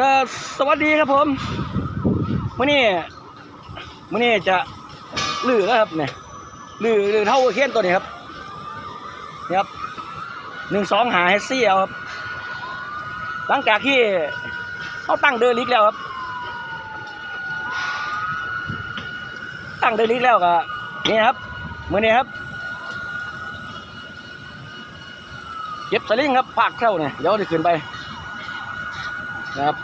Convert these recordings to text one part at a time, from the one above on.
ก็สวัสดีครับผมมื่อนี้มื่อนี้จะลื้อแล้วครับเนี่ยลื้อลื้อเท่าเขียนตัวนี้ครับนี่ครับหนึ่งสองหาเฮซี่เอาครับ หลังจากที่เขาตั้งเดอลิกแล้วครับ ตั้งเดอลิกแล้วก็นี่ครับมื่อนี้ครับเก็บสลิงครับภาคเข้าเนี่ยเดี๋ยวจะขึ้นไป นะครับ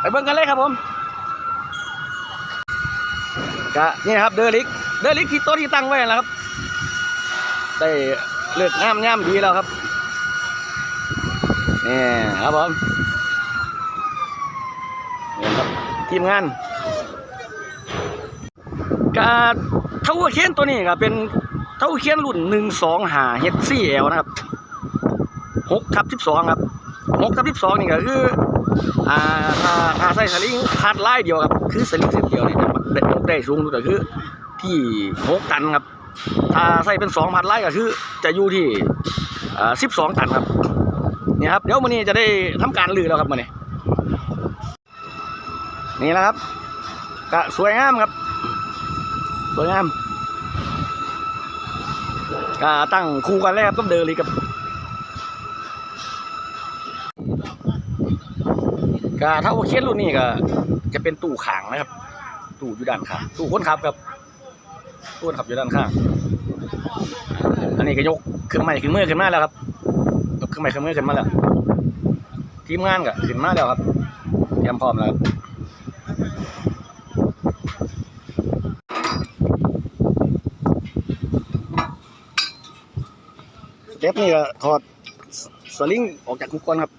ไปเบิ่งกันเลยครับผมก็นี่ครับเดอลิกเดอลิกที่โต๊ะที่ตั้งไว้แล้วครับ ได้เลือกงามงามดีแล้วครับนี่ครับผมนี่ครับทีมงานการเท่าเคียนตัวนี้ก็เป็นเท่าเคียนรุ่นหนึ่งสองหาเฮดซี่เอลนะครับหกทับสิบสองครับ หกทับสิบสองนี่ก็คืออ่าถ้าถ้าใส่สลิงคัดไล่เดียวครับคือสลิงเส้นเดียวนี่จะได้ได้สูงสุดก็คือที่หกตันครับ ถ้าใส่เป็นสองพันไล่ก็คือจะอยู่ที่อ่าสิบสองตันครับนี่ครับเดี๋ยวมื้อนี้จะได้ทำการลือแล้วครับมื้อนี้นี่แหละครับก็สวยงามครับ สวยงามก็ตั้งคู่กันเลยครับต้องเดินเลยกับ ก็ถ้าว่าเคสรุ่นนี้ก็ จะเป็นตู้ขางนะครับ ตู้อยู่ด้านข้างตู้คนขับครับตู้คนขับอยู่ด้านข้างอันนี้ก็ยกเครื่องไม้เครื่องมือขึ้นมาแล้วครับยกเครื่องไม้เครื่องมือขึ้นมาแล้วทีมงานก็ขึ้นมาแล้วครับเตรียมพร้อมแล้วครับเต็ปนี่ก็ถอดสลิงออกจากคุกก่อนครับ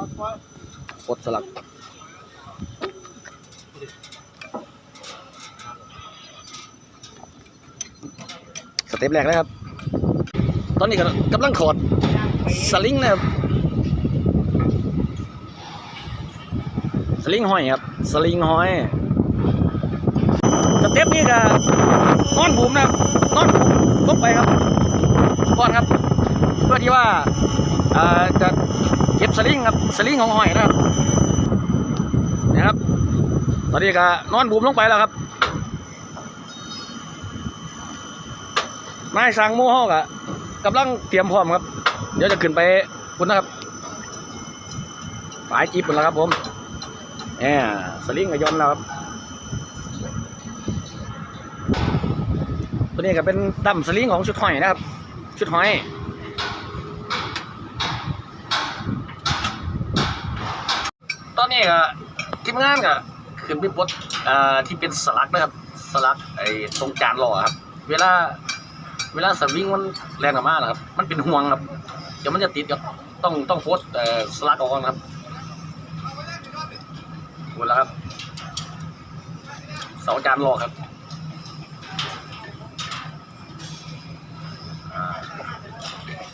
กดสลักสเต็ปแรกนะครับ ตอนนี้กำลังถอดสลิงนะครับสลิงห้อยครับ สลิงห้อย สเต็ปนี้ก็นอนบุ๋มนะครับนอนบุ๋มลงไปครับก่อนครับ เพื่อที่ว่าจะ เก็บสลิงครับสลิงของหอยนะครับนะครับ ตอนนี้ก็นอนบุมลงไปแล้วครับนายสั่งมู่ห้องอะกำลังเตรียมพร้อมครับ เดี๋ยวจะขึ้นไปคุณนะครับปลายจีบหมดแล้วครับผมแหมสลิงก็ย้อนแล้วครับตัวนี้ก็เป็นดั้มสลิงของชุดหอยนะครับ ชุดหอย ตอนนี้ก็ทีมงานก็ขึ้นไปปลดอ่าที่เป็นสลักนะครับสลักไอ้ตรงจานหล่อครับ เวลา เวลาสวิงมันแรงกลับมานะครับ มันเป็นห่วงครับ เดี๋ยวมันจะติดครับต้องต้องโพสเอ่อสลักออกก่อนครับหมดแล้วครับเสาจานหล่อครับ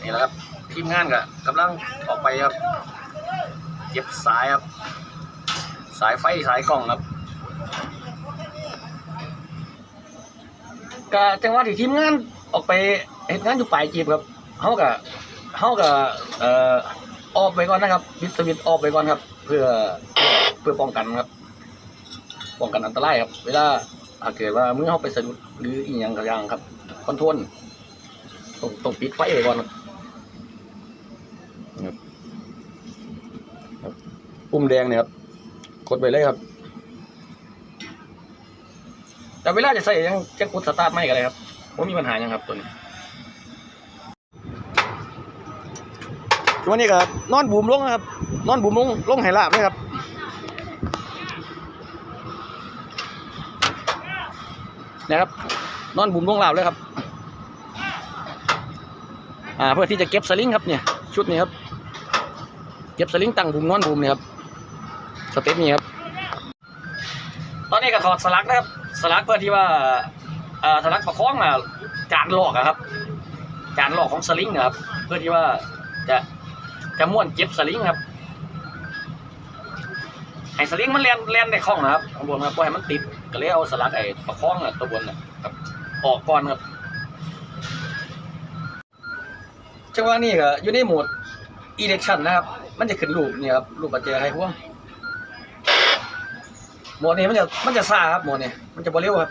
นี่แหละครับทีมงานก็กำลังออกไปครับ เก็บสายครับ สายไฟสายกล้องครับก็จังหวะที่ทีมงานออกไปเห็นงานอยู่ปลายจีบครับเขาก็เขาก็เอ่อออกไปก่อนนะครับวิสวิตออกไปก่อนครับ เพื่อเพื่อป้องกันครับ ป้องกันอันตรายครับ เวลาถ้าเกิดว่ามือเขาไปสะดุดหรืออีกอย่างก็อย่างครับคอนโทรลต้องต้องปิดไฟไว้ก่อนครับ ปุ่มแดงเนี่ยครับ กดไปเลยครับ แต่เวลาจะใส่ยังจะกดสตาร์ทไม่กันเลยครับว่ามีปัญหายังครับตัวนี้ตัวนี้ก็นอนบุ่มลงนะครับ นอนบุ่มลงลงไหลาบเลยครับนะครับ นอนบุ่มลงลาบเลยครับ อ่าเพื่อที่จะเก็บสลิงครับเนี่ย ชุดนี้ครับ เก็บสลิงตั้งบุ่มนอนบุ่มเนี่ยครับ สเต็ปนี้ครับ ตอนนี้ก็ถอดสลักนะครับ สลักเพื่อที่ว่าเอ่อสลักประคองอะจานหลอกอะครับจานหลอกของสลิงนะครับ เพื่อที่ว่าจะจะม้วนเก็บสลิงครับให้สลิงมันเลียนเลียนในคล้องนะครับข้างบนครับเพื่อให้มันติดก็เลยเอาสลักไอ้ประคองอะตัวบนน่ะครับออกก่อนครับจังหวะนี้ก็อยู่ในโหมด election นนะครับ มันจะขึ้นรูปเนี่ยครับรูปปัจเจกไขควง หมดนี่มันจะมันจะซ่าครับหมดนี่มันจะบ่เร็วครับ